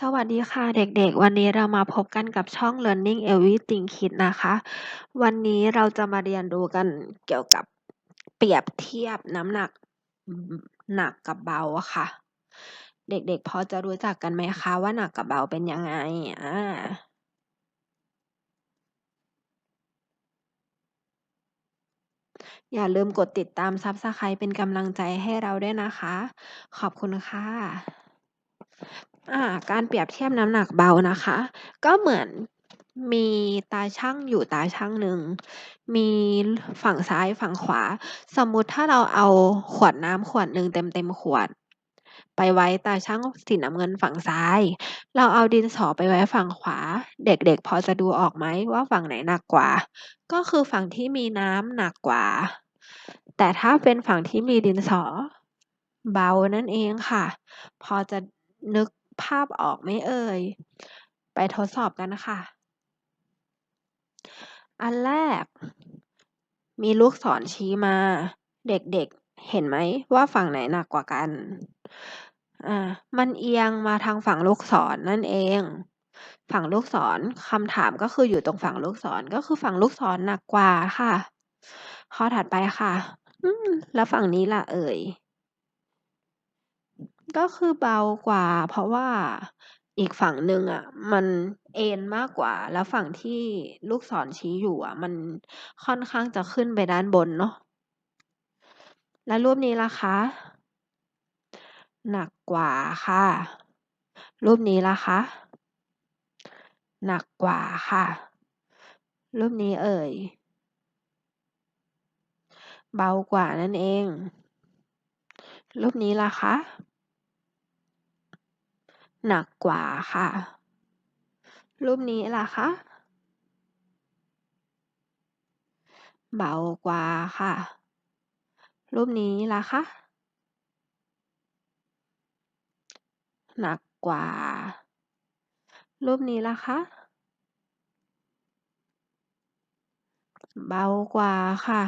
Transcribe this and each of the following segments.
สวัสดีค่ะเด็กๆ วันนี้เรามาพบกันกับช่อง Learning Everything Kids นะคะ วันนี้เราจะมาเรียนรู้กันเกี่ยวกับเปรียบเทียบน้ำหนักหนักกับเบาค่ะ เด็กๆ พอจะรู้จักกันไหมคะว่าหนักกับเบาเป็นยังไงอ่าอย่าลืมกดติดตาม Subscribe เป็นกำลังใจให้เราด้วยนะคะ ขอบคุณค่ะ อ่า การเปรียบเทียบน้ำหนักเบานะคะ ก็เหมือนมีตาชั่งอยู่ตาชั่งหนึ่ง มีฝั่งซ้ายฝั่งขวา สมมุติถ้าเราเอาขวดน้ำขวดหนึ่งเต็มๆขวด ไปไว้ตาชั่งสีน้ำเงินฝั่งซ้าย เราเอาดินสอไปไว้ฝั่งขวา เด็กๆ พอจะดูออกไหมว่าฝั่งไหนหนักกว่า ก็คือฝั่งที่มีน้ำหนักกว่า แต่ถ้าเป็นฝั่งที่มีดินสอเบานั่นเองค่ะ พอจะนึก ภาพออกไหมเอ่ย ไปทดสอบกันนะคะ อันแรก มีลูกศรชี้มา เด็กๆเห็นไหมว่าฝั่งไหนหนักกว่ากัน อ่า มันเอียงมาทางฝั่งลูกศรนั่นเอง ฝั่งลูกศรคำถามก็คืออยู่ตรงฝั่งลูกศรก็คือฝั่งลูกศรหนักกว่าค่ะ ข้อถัดไปค่ะแล้วฝั่งนี้ล่ะเอ่ย ก็คือเบากว่า เพราะว่าอีกฝั่งหนึ่งอะมันเอนมากกว่า แล้วฝั่งที่ลูกศรชี้อยู่อะมันค่อนข้างจะขึ้นไปด้านบนเนาะ แล้วรูปนี้ล่ะคะ หนักกว่าค่ะ รูปนี้ล่ะคะ หนักกว่าค่ะ รูปนี้เอ่ย เบากว่านั่นเอง รูปนี้ล่ะคะ หนักกว่าค่ะ รูปนี้ล่ะคะ เบากว่าค่ะ รูปนี้ล่ะคะ หนักกว่า รูปนี้ล่ะคะ เบากว่าค่ะ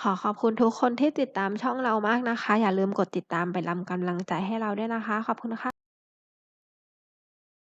ขอขอบคุณทุกคนที่ติดตามช่องเรามากนะคะ อย่าลืมกดติดตามไปรำกำลังใจให้เราด้วยนะคะ ขอบคุณค่ะ